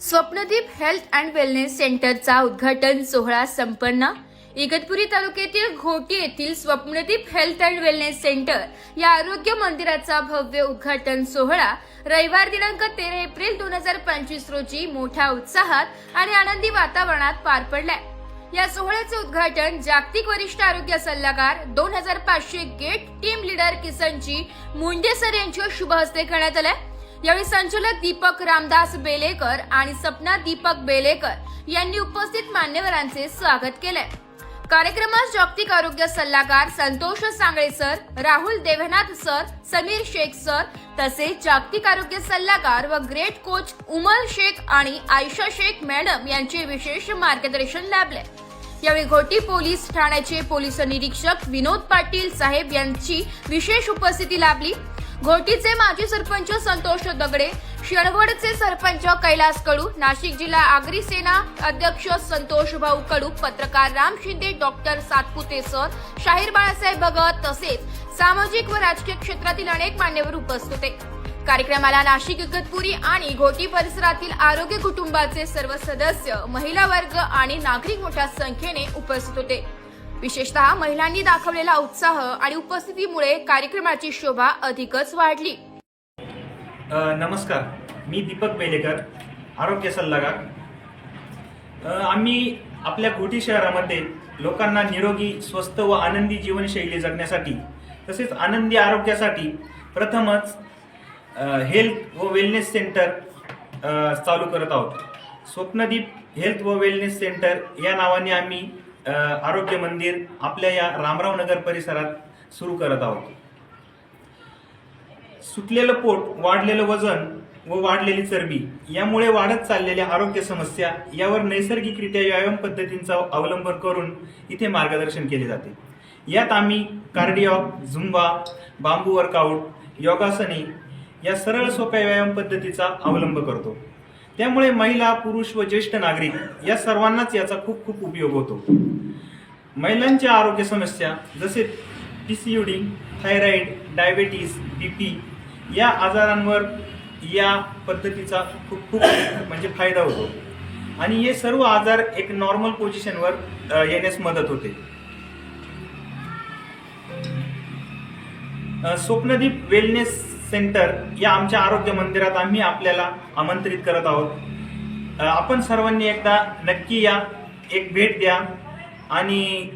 Swapnadeep health and wellness सेंटरचा उद्घाटन सोहळा संपन्न. इगतपुरी तालुक्यातील घोटी येथील Swapnadeep health and wellness centre या आरोग्य मंदिराचा भव्य उद्घाटन सोहळा रविवार दिनांक तेरा एप्रिल दोन हजार पंचवीस रोजी मोठ्या उत्साहात आणि आनंदी वातावरणात पार पडलाय. या सोहळ्याचे उद्घाटन जागतिक वरिष्ठ आरोग्य सल्लागार दोन हजार पाचशे gate team leader Kisanji Munde sir यांच्या शुभ हस्ते करण्यात आलंय. यावेळी संचालक दीपक रामदास बेलेकर आणि सपना दीपक बेलेकर यांनी उपस्थित मान्यवरांचे स्वागत केले कार्यक्रमास जागतिक आरोग्य सल्लागार Santosh Sangle sir Rahul Devnath sir Samir Shaikh sir तसेच जागतिक आरोग्य सल्लागार व ग्रेट कोच उमर शेख आणि आयशा शेख मॅडम यांचे विशेष मार्गदर्शन लाभले. यावेळी घोटी पोलीस ठाण्याचे पोलीस निरीक्षक विनोद पाटील साहेब यांची विशेष उपस्थिती लाभली. घोटीचे माजी सरपंच संतोष दगडे शणवडचे सरपंच कैलास कडू नाशिक जिल्हा आगरी सेना अध्यक्ष संतोष भाऊ कडू पत्रकार राम शिंदे डॉक्टर सातपुते सर शाहीर बाळासाहेब भगत तसेच सामाजिक व राजकीय क्षेत्रातील अनेक मान्यवर उपस्थित होते. कार्यक्रमाला नाशिक इगतपुरी आणि घोटी परिसरातील आरोग्य कुटुंबाचे सर्व सदस्य महिला वर्ग आणि नागरिक मोठ्या संख्येने उपस्थित होते. विशेषतः महिलांनी दाखवलेला उत्साह आणि उपस्थितीमुळे कार्यक्रमाची शोभा अधिकच वाढली. नमस्कार. मी दीपक बेलेकर आरोग्य सल्लागार. आम्ही आपल्या घोटी शहरामध्ये लोकांना निरोगी स्वस्त व आनंदी जीवनशैली जगण्यासाठी तसेच आनंदी आरोग्यासाठी प्रथमच हेल्थ व वेलनेस सेंटर चालू करत आहोत. स्वप्नदीप हेल्थ व वेलनेस सेंटर या नावाने आम्ही आरोग्य मंदिर आपल्या या रामराव नगर परिसरात सुरू करत आहोत. सुटलेलं पोट वाढलेलं वजन व वाढलेली चरबी यामुळे वाढत चाललेल्या आरोग्य समस्या यावर नैसर्गिकरित्या व्यायाम पद्धतींचा अवलंब करून इथे मार्गदर्शन केले जाते. यात आम्ही कार्डिओ झुंबा बांबू वर्कआउट योगासने या सरळ सोप्या व्यायाम पद्धतीचा अवलंब करतो. त्यामुळे महिला पुरुष व ज्येष्ठ नागरिक या सर्वांनाच याचा खूप खूप उपयोग होतो. महिलांच्या आरोग्य समस्या जसे पीसीयुडी थायरॉईड डायबेटीस बीपी या आजारांवर या पद्धतीचा खूप खूप म्हणजे फायदा होतो. आणि हे सर्व आजार एक नॉर्मल पोझिशनवर येण्यास मदत होते. स्वप्नदीप वेलनेस सेंटर या आमच्या आरोग्य मंदिरात आम्ही आपल्याला आमंत्रित करत आहोत. आपण सर्वांनी एकदा नक्की या एक भेट द्या आणि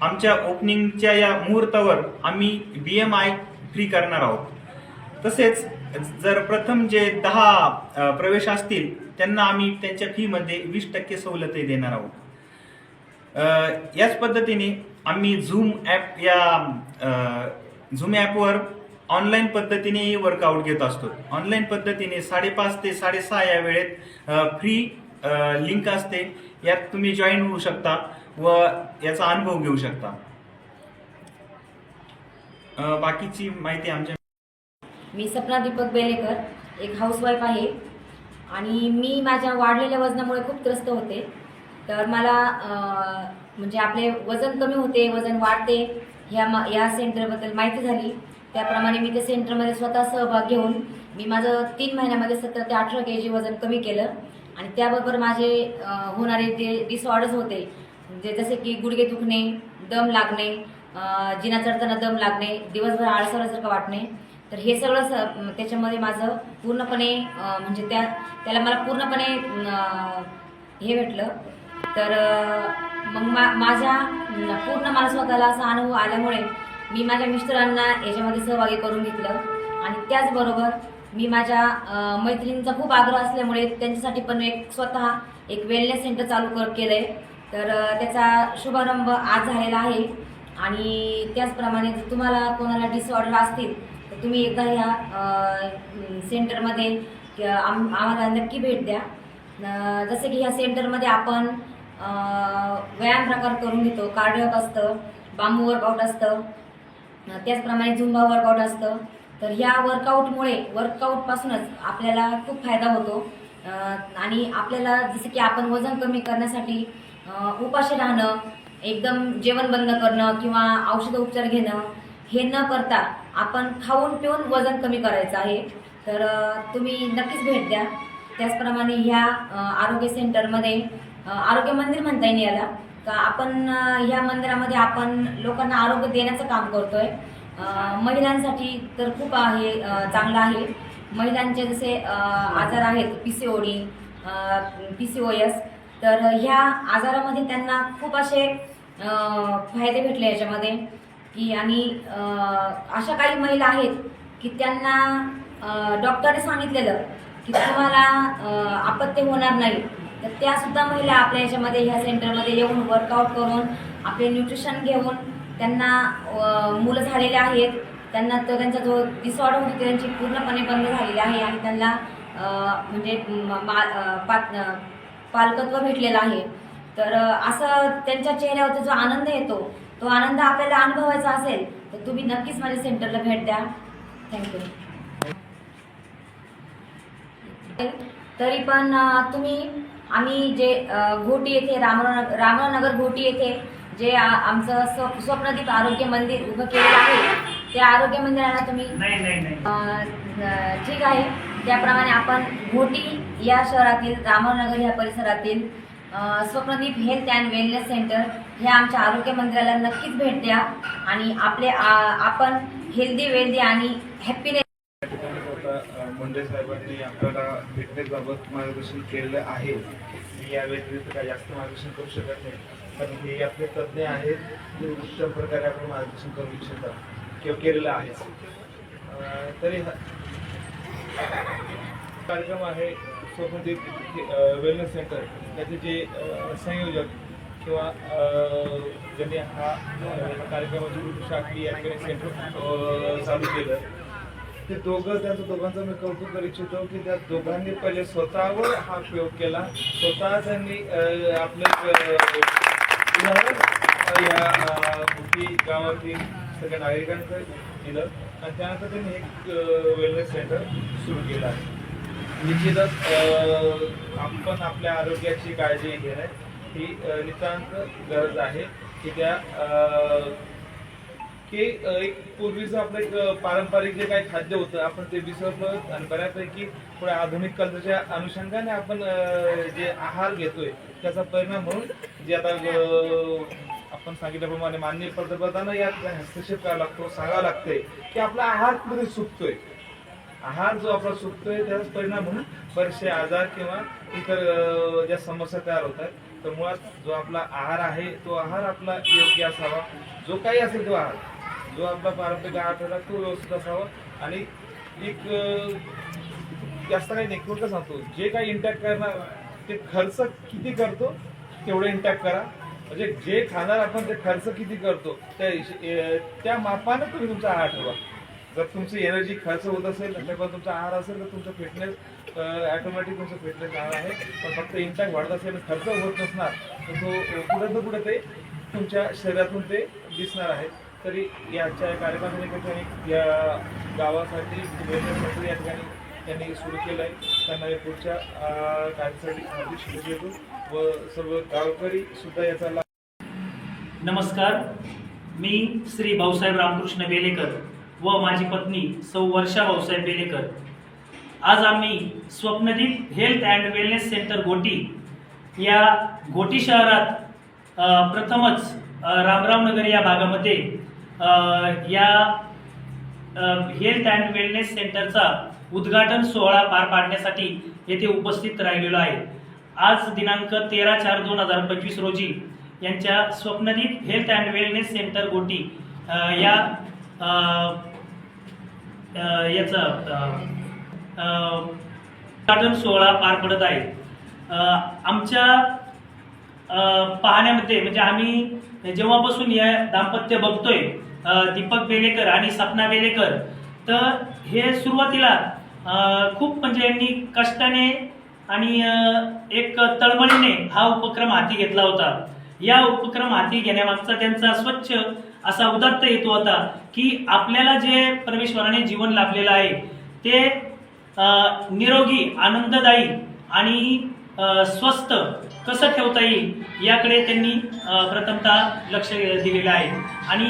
आमच्या ओपनिंगच्या या मुहूर्तावर आम्ही बी एम आय फ्री करणार आहोत. तसेच जर प्रथम जे दहा प्रवेश असतील त्यांना आम्ही त्यांच्या फीमध्ये वीस टक्के सवलतही देणार आहोत. याच पद्धतीने आम्ही झूम ॲप या झूम ॲपवर ऑनलाईन पद्धतीनेही वर्कआउट घेत असतो. ऑनलाईन पद्धतीने साडेपाच ते साडेसहा या वेळेत फ्री लिंक असते. यात तुम्ही जॉईन होऊ शकता व याचा अनुभव घेऊ शकता. बाकीची माहिती आमच्या मी सपना दीपक बेलेकर एक हाऊसवाईफ आहे. आणि मी माझ्या वाढलेल्या वजनामुळे खूप त्रस्त होते. तर मला म्हणजे आपले वजन कमी होते वजन वाढते ह्या मा या सेंटरबद्दल माहिती झाली. त्याप्रमाणे मी ते सेंटरमध्ये स्वतः सहभाग घेऊन मी माझं तीन महिन्यामध्ये सतरा ते अठरा के जी वजन कमी केलं. आणि त्याबरोबर माझे होणारे जे डिसऑर्डर्स होते जे जसे की गुडघे दुखणे दम लागणे जिना चढताना दम लागणे दिवसभर आळसासारखं वाटणे तर हे सगळं स त्याच्यामध्ये माझं पूर्णपणे म्हणजे त्या त्याला मला पूर्णपणे हे भेटलं. तर मग मा माझ्या पूर्ण मला स्वतःला असा अनुभव आल्यामुळे मी माझ्या मिस्टरांना याच्यामध्ये सहभागी करून घेतलं. आणि त्याचबरोबर मी माझ्या मैत्रिणींचा खूप आग्रह असल्यामुळे त्यांच्यासाठी पण एक स्वतः एक वेलनेस सेंटर चालू कर केलं आहे तर त्याचा शुभारंभ आज झालेला आहे. आणि त्याचप्रमाणे जर तुम्हाला कोणाला डिसऑर्डर असतील तर तुम्ही एकदा ह्या सेंटरमध्ये आम आम्हाला नक्की भेट द्या. जसे की ह्या सेंटरमध्ये आपण व्यायाम प्रकार करून घेतो. कार्डिओक असतं बांबू वर्कआउट असतं. त्याचप्रमाणे झुंबा वर्कआउट असतं. तर ह्या वर्कआउटमुळे वर्कआउटपासूनच आपल्याला खूप फायदा होतो. आणि आपल्याला जसं की आपण वजन कमी करण्यासाठी उपाशी राहणं एकदम जेवण बंद करणं किंवा औषध उपचार घेणं हे न करता आपण खाऊन पिऊन वजन कमी करायचं आहे. तर तुम्ही नक्कीच भेट द्या. त्याचप्रमाणे ह्या आरोग्य सेंटरमध्ये आरोग्य मंदिर म्हणता येईल याला. का आपण ह्या मंदिरामध्ये आपण लोकांना आरोग्य देण्याचं काम करतोय. महिलांसाठी तर खूप आहे चांगलं आहे. महिलांचे जसे आजार आहेत P C O D P C O S तर ह्या आजारामध्ये त्यांना खूप असे फायदे भेटले याच्यामध्ये. की आणि अशा काही महिला आहेत की त्यांना डॉक्टरने सांगितलेलं की तुम्हाला अ, अपत्य होणार नाही. तर त्या सुद्धा महिला आपल्या याच्यामध्ये ह्या सेंटरमध्ये येऊन वर्कआउट करून आपले न्यूट्रिशन घेऊन त्यांना मुलं झालेले आहेत. त्यांना तो त्यांचा जो डिसऑर्डर होती त्यांची पूर्णपणे बंद झालेली आहे आणि त्यांना म्हणजे पालकत्व भेटलेलं आहे. तर असं त्यांच्या चेहऱ्यावरचा जो आनंद येतो तो आनंद आपल्याला अनुभवायचा असेल तर तुम्ही नक्कीच माझ्या सेंटरला भेट द्या. थँक्यू तरी पण तुम्ही आम्ही जे घोटी येथे रामराव रामरावनगर घोटी येथे जे आमचं स्व- स्वप्नदीप आरोग्य मंदिर उभं केलेलं आहे त्या आरोग्य मंदिराला तुम्ही नाही नाही नाही. अ, अ, ठीक आहे. त्याप्रमाणे आपण घोटी या शहरातील रामनगर या परिसरातील Swapnadeep health and wellness centre हे आमच्या आरोग्य मंदिराला नक्कीच भेट द्या आणि आपले आपण हेल्दी वेल्दी आणि हॅपीनेस मुंडे साहेबांनी आपल्याला फिटनेसबाबत मार्गदर्शन केलेलं आहे. मी या व्यतिरिक्त काही जास्त मार्गदर्शन करू शकत नाही. कारण हे आपले तज्ज्ञ आहेत जे उत्तम प्रकारे आपण मार्गदर्शन करू इच्छितात किंवा केलेलं आहे. तरी कार्यक्रम आहे स्वप्नदीप वेलनेस सेंटर त्याचे जे संयोजक किंवा ज्यांनी हा कार्यक्रमाची रूपरेषा या ठिकाणी सेंटर चालू केलं ते दोघं त्यांचं दोघांचं मी कौतुक करू इच्छितो की त्या दोघांनी पहिले स्वतःवर हा प्रयोग केला. स्वतः त्यांनी आपलं या गावातील सगळ्या नागरिकांचं दिलं आणि त्यानंतर त्यांनी एक वेलनेस सेंटर सुरू केलं आहे. निश्चितच आपण आपल्या आरोग्याची काळजी घेणं ही नितांत गरज आहे की त्या की एक पूर्वीचं आपलं एक पारंपरिक जे काही खाद्य होतं आपण ते विसरलो आणि बऱ्यापैकी थोड्या आधुनिक कल्चरच्या अनुषंगाने आपण जे आहार घेतोय त्याचा परिणाम म्हणून जे आता आपण सांगितल्याप्रमाणे माननीय पंतप्रधान या हस्तक्षेप करावा लागतो सांगावं लागतंय की आपला आहार कुठे सुटतोय. आहार जो आपला सुटतोय त्याचाच परिणाम म्हणून बरेचसे आजार किंवा इतर ज्या समस्या तयार होतात तर मुळात जो आपला आहार आहे तो आहार आपला योग्य असावा. जो काही असेल तो आहार. जो आपला पारंपरिक आहार ठरला तो व्यवस्थित असावा. आणि एक जास्त काही नाही सांगतो. जे काही इंटॅक्ट करणार ते खर्च किती करतो तेवढं इंटॅक्ट करा. म्हणजे जे खाणार आपण ते खर्च किती करतो त्या त्या मापानं तुम्ही तुमचा आहार ठेवा. जर तुमची एनर्जी खर्च होत असेल त्याच्यावर तुमचा आहार असेल तर तुमचा फिटनेस ॲटोमॅटिक तुमचं फिटनेस आहार आहे. पण फक्त इंटॅक्ट वाढत असेल खर्च होत नसणार तर तो कुठं ना कुठं ते तुमच्या शरीरातून ते दिसणार आहे. तरी याच्या या कार्यक्रमाच्या ठिकाणी या गावासाठी वेगवेगळ्या या ठिकाणी त्यांनी सुरू केलं आहे त्यांना पुढच्या कार्यासाठी हार्दिक शुभेच्छा देतो व सर्व गावकरी सुद्धा याचा लाभ नमस्कार. मी श्री भाऊसाहेब रामकृष्ण बेलेकर व माझी पत्नी सौ वर्षा भाऊसाहेब बेलेकर. आज आम्ही Swapnadeep health and wellness centre Ghoti या गोटी शहरात प्रथमच रामरावनगर या भागामध्ये या हेल्थ अँड वेलनेस सेंटरचा उद्घाटन सोहळा पार पाडण्यासाठी येथे उपस्थित राहिलेलो आहे. आज दिनांक तेरा चार दोन हजार पंचवीस रोजी यांच्या Swapnadeep health and wellness centre Ghoti या याचं उद्घाटन सोहळा पार पडत आहे. आमच्या पाहण्यामध्ये म्हणजे आम्ही जेव्हापासून या दाम्पत्य बघतोय दीपक बेलेकर आणि सपना बेलेकर तर हे सुरुवातीला खूप म्हणजे यांनी कष्टाने आणि एक तळमळीने हा उपक्रम हाती घेतला होता. या उपक्रम हाती घेण्यामागचा त्यांचा स्वच्छ असा उदात्त हेतू होता की आपल्याला जे परमेश्वराने जीवन लाभलेलं आहे ते निरोगी आनंददायी आणि स्वस्त कसं ठेवता येईल याकडे त्यांनी प्रथमतः लक्ष दिलेलं आहे. आणि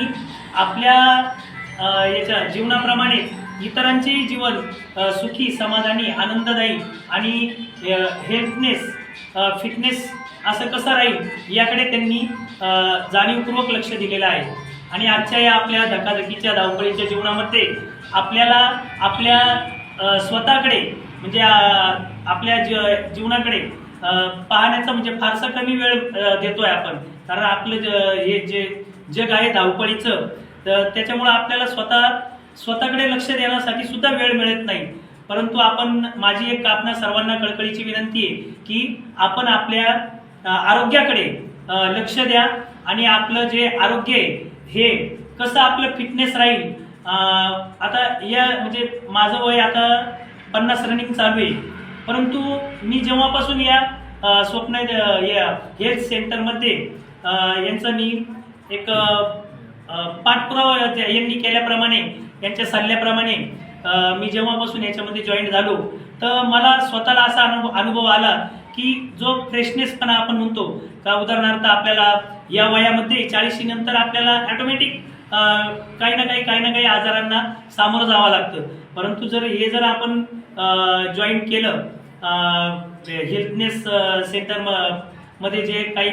आपल्या याच्या जीवनाप्रमाणे इतरांचे जीवन सुखी समाधानी आनंददायी आणि हेल्थनेस फिटनेस असं कसं राहील याकडे त्यांनी जाणीवपूर्वक लक्ष दिलेलं आहे. आणि आजच्या या आपल्या धकाधकीच्या धावपळीच्या जीवनामध्ये आपल्याला आपल्या स्वतःकडे म्हणजे आपल्या ज- जीवनाकडे पाहण्याचा म्हणजे फारसा कमी वेळ देतोय आपण. कारण आपलं ज- हे जे जग आहे धावपळीचं. तर त्याच्यामुळं आपल्याला स्वतः स्वतःकडे लक्ष देण्यासाठी सुद्धा वेळ मिळत नाही. परंतु आपण माझी एक आपणा सर्वांना कळकळीची विनंती आहे की आपण आपल्या आरोग्याकडे लक्ष द्या आणि आपलं जे आरोग्य आहे हे कसं आपलं फिटनेस राहील आता या म्हणजे माझं वय आता पन्नास रनिंग चालू आहे. परंतु मी जेव्हापासून या स्वप्न या हेल्थ सेंटरमध्ये यांचं यांचा मी एक पाठपुरावा यांनी केल्याप्रमाणे यांच्या सल्ल्याप्रमाणे मी जेव्हापासून याच्यामध्ये जॉईन झालो तर मला स्वतःला असा अनुभव अनुभव आला की जो फ्रेशनेसपणा आपण म्हणतो का उदाहरणार्थ आपल्याला या वयामध्ये चाळीशी नंतर आपल्याला ऑटोमॅटिक काही ना काही काही ना काही आजारांना सामोरं जावं लागतं. परंतु जर हे जर आपण जॉईन केलं हेल्थनेस सेंटरमध्ये जे काही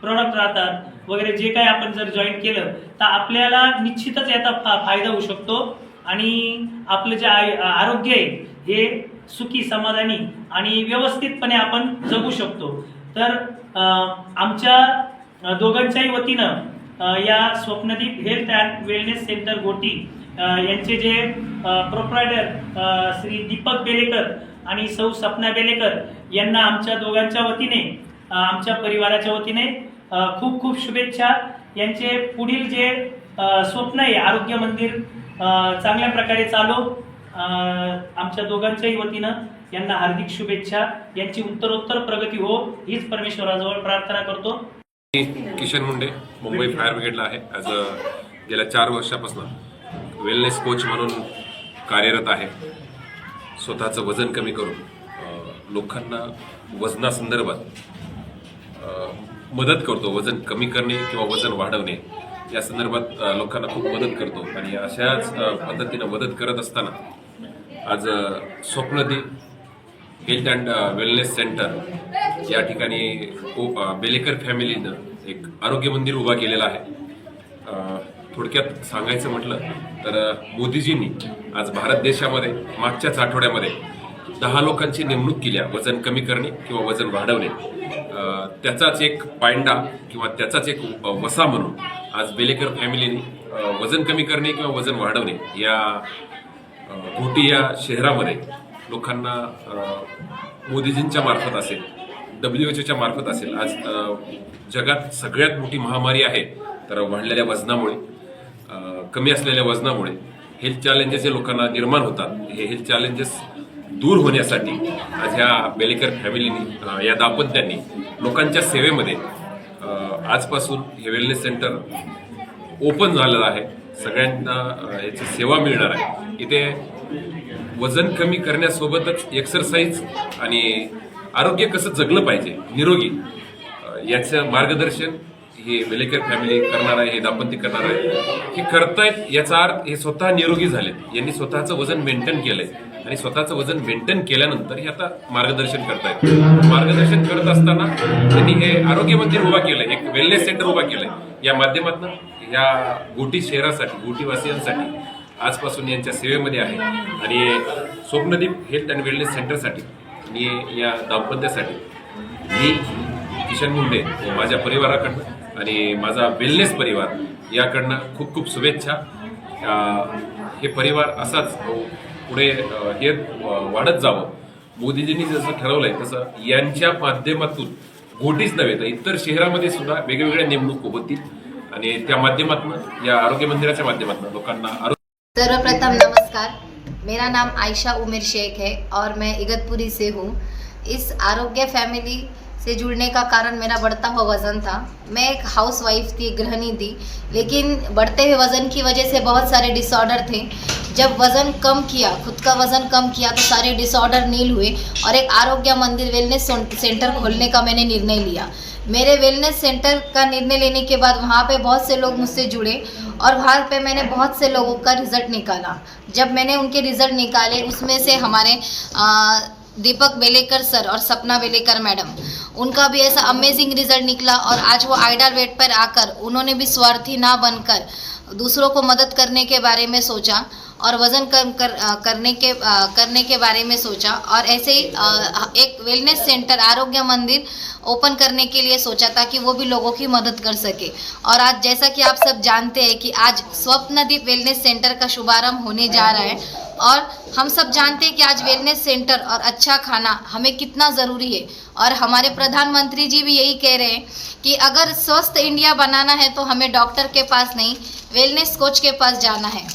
प्रोडक्ट राहतात वगैरे जे काही आपण जर जॉईन केलं तर आपल्याला निश्चितच याचा फा- फायदा होऊ शकतो. आणि आपलं जे आय- आरोग्य आहे हे सुखी समाधानी आणि व्यवस्थितपणे आपण जगू शकतो. तर आमच्या दोघांच्याही वतीनं या Swapnadeep health and wellness centre Ghoti यांचे जे प्रोप्रायटर श्री दीपक बेलेकर आणि सौ सपना बेलेकर यांना आमच्या दोघांच्या वतीने आमच्या परिवाराच्या वतीने खूप खूप शुभेच्छा. यांचे पुढील जे स्वप्न आहे आरोग्य मंदिर चांगल्या प्रकारे चालो. आमच्या दोघांच्याही वतीनं यांना हार्दिक शुभेच्छा. यांची उत्तरोत्तर प्रगती हो हीच परमेश्वराजवळ प्रार्थना करतो. मी किशन मुंडे मुंबई फायर ब्रिगेडला आहे. ॲज अ गेल्या चार वर्षापासून वेलनेस कोच म्हणून कार्यरत आहे. स्वतःचं वजन कमी करून लोकांना वजनासंदर्भात मदत करतो वजन कमी करणे किंवा वजन वाढवणे या संदर्भात लोकांना खूप मदत करतो. आणि अशाच पद्धतीनं मदत करत असताना आज अ, Swapnadeep health and wellness centre या ठिकाणी खूप बेलेकर फॅमिलीनं एक आरोग्य मंदिर उभा केलेलं आहे. थोडक्यात सांगायचं म्हटलं तर मोदीजींनी आज भारत देशामध्ये मागच्याच आठवड्यामध्ये दहा लोकांची नेमणूक केल्या वजन कमी करणे किंवा वजन वाढवणे. त्याचाच एक पायंडा किंवा त्याचाच एक वसा म्हणून आज बेलेकर फॅमिलीने वजन कमी करणे किंवा वजन वाढवणे या घोटी या शहरामध्ये लोकांना मोदीजींच्या मार्फत असेल डब्ल्यू एच ओच्या मार्फत असेल आज जगात सगळ्यात मोठी महामारी आहे तर वाढलेल्या वजनामुळे कमी असलेल्या वजनामुळे हेल्थ चॅलेंजेस हे लोकांना निर्माण होतात. हे हेल्थ चॅलेंजेस दूर होण्यासाठी आज ह्या बेलेकर फॅमिलीनी या दाम्पत्यांनी लोकांच्या सेवेमध्ये आजपासून हे वेलनेस सेंटर ओपन झालेलं आहे. सगळ्यांना याची सेवा मिळणार आहे. इथे वजन कमी करण्यासोबतच एक्सरसाइज आणि आरोग्य कसं जगलं पाहिजे निरोगी याचं मार्गदर्शन हे वेलेकर फॅमिली करणार आहे हे दाम्पत्य करणार आहे. हे करतायत याचा अर्थ हे स्वतः निरोगी झाले यांनी स्वतःचं वजन मेंटेन केलंय. आणि स्वतःचं वजन मेंटेन केल्यानंतर हे आता मार्गदर्शन करतायत. मार्गदर्शन करत असताना त्यांनी हे आरोग्य मंदिर उभा केलंय एक वेलनेस सेंटर उभा केलंय. या माध्यमातून या गोटी शहरासाठी गोटीवासियांसाठी आजपासून यांच्या सेवेमध्ये आहे. आणि स्वप्नदीप हेल्थ अँड वेलनेस सेंटरसाठी आणि या दाम्पत्यासाठी मी किशन मुंडे माझ्या परिवाराकडनं आणि माझा वेलनेस परिवार याकडनं खूप खूप शुभेच्छा. हे परिवार असाच पुढे हे वाढत जावं. मोदीजींनी जसं ठरवलंय तसं यांच्या माध्यमातून गोटीच नव्हे तर इतर शहरामध्ये सुद्धा वेगवेगळ्या नेमणूक होतील आणि त्या माध्यमातून या आरोग्य मंदिराच्या माध्यमातून लोकांना आरोग्य सर्वप्रथम नमस्कार. मेरा नाम आयशा उमेर शेख है और मैं इगतपुरी से हूँ. इस आरोग्य फैमिली से जुड़ने का कारण मेरा बढ़ता हुआ वज़न था। मैं एक हाउस वाइफ थी गृहणी थी लेकिन बढ़ते हुए वज़न की वजह से बहुत सारे डिसऑर्डर थे। जब वज़न कम किया खुद का वज़न कम किया तो सारे डिसऑर्डर नील हुए और एक आरोग्य मंदिर वेलनेस सेंटर खोलने का मैंने निर्णय लिया। मेरे वेलनेस सेंटर का निर्णय लेने के बाद वहाँ पे बहुत से लोग मुझसे जुड़े और वहाँ पे मैंने बहुत से लोगों का रिज़ल्ट निकाला। जब मैंने उनके रिज़ल्ट निकाले उसमें से हमारे आ, दीपक बेलेकर सर और सपना बेलेकर मैडम। उनका भी ऐसा अमेजिंग रिज़ल्ट निकला और आज वो आइडल वेट पर आकर उन्होंने भी स्वार्थी ना बनकर दूसरों को मदद करने के बारे में सोचा और वज़न कम कर, करने के करने के बारे में सोचा और ऐसे ही एक वेलनेस सेंटर आरोग्य मंदिर ओपन करने के लिए सोचा ताकि वो भी लोगों की मदद कर सके। और आज जैसा कि आप सब जानते हैं कि आज स्वप्नदीप वेलनेस सेंटर का शुभारंभ होने जा रहा है। और हम सब जानते हैं कि आज वेलनेस सेंटर और अच्छा खाना हमें कितना ज़रूरी है। और हमारे प्रधानमंत्री जी भी यही कह रहे हैं कि अगर स्वस्थ इंडिया बनाना है तो हमें डॉक्टर के पास नहीं वेलनेस कोच के पास जाना है।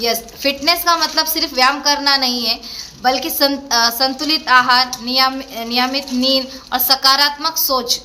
यस फिटनेस का मतलब सिर्फ़ व्यायाम करना नहीं है बल्कि सं, संतुलित आहार नियम नियमित नींद और सकारात्मक सोच